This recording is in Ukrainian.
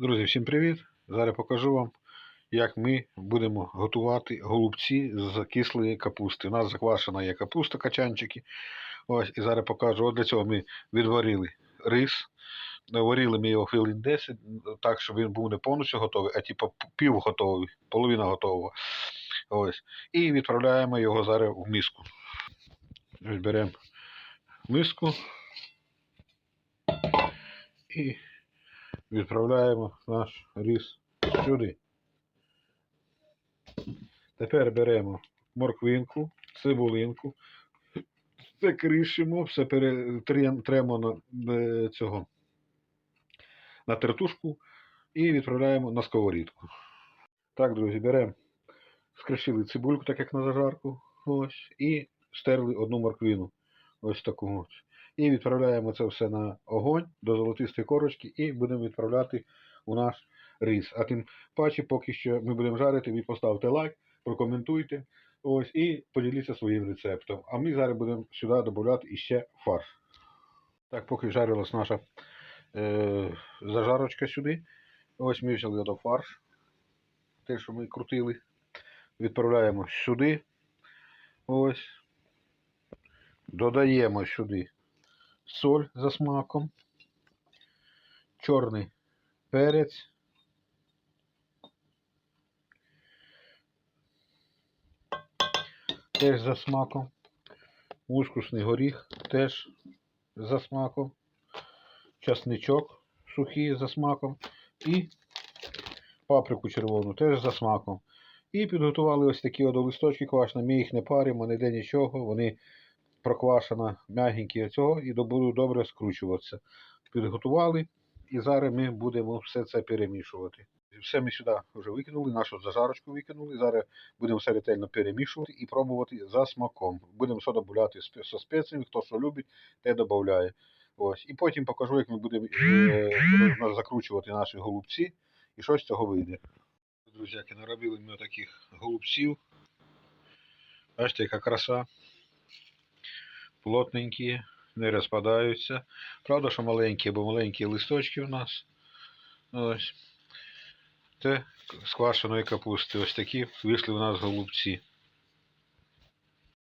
Друзі, всім привіт! Зараз покажу вам, як ми будемо готувати голубці з кислої капусти. У нас заквашена є капуста, качанчики. Ось, і зараз покажу. От для цього ми відварили рис. Варили ми його хвилин 10, так, щоб він був не повністю готовий, а типу пів готовий, половина готового. Ось. І відправляємо його зараз в миску. Беремо миску і відправляємо наш рис сюди. Тепер беремо морквинку, цибулинку, все кришимо, все тремо на е, цього на тертушку і відправляємо на сковорідку. Так, друзі, беремо, скришили цибульку, так як на зажарку, ось, і стерли одну морквину. Ось таку. І відправляємо це все на огонь до золотистої корочки і будемо відправляти у наш рис. А тим паче, поки що ми будемо жарити, ви поставте лайк, прокоментуйте ось, і поділіться своїм рецептом. А ми зараз будемо сюди додати іще фарш. Так, поки жарилась наша е, зажарочка сюди. Ось ми взяли до фарш. Те, що ми крутили. Відправляємо сюди. Ось. Додаємо сюди соль за смаком, чорний перець, теж за смаком, мускусний горіх теж за смаком, часничок сухий за смаком і паприку червону теж за смаком. І підготували ось такі от листочки квашені. Ми їх не паримо, не де нічого. Вони проквашена м'ягенькі цього і будуть добре скручуватися. Підготували і зараз ми будемо все це перемішувати. Все ми сюди вже викинули, нашу зажарочку викинули. Зараз будемо все ретельно перемішувати і пробувати за смаком. Будемо все додати со спеціями, хто що любить, те додає. Ось. І потім покажу, як ми будемо е, закручувати наші голубці і що з цього вийде. Друзяки, наробили ми таких голубців. Бачите, яка краса плотненькі, не розпадаються. Правда, що маленькі, бо маленькі листочки у нас. Ось. Це з квашеної капусти. Ось такі вийшли у нас голубці.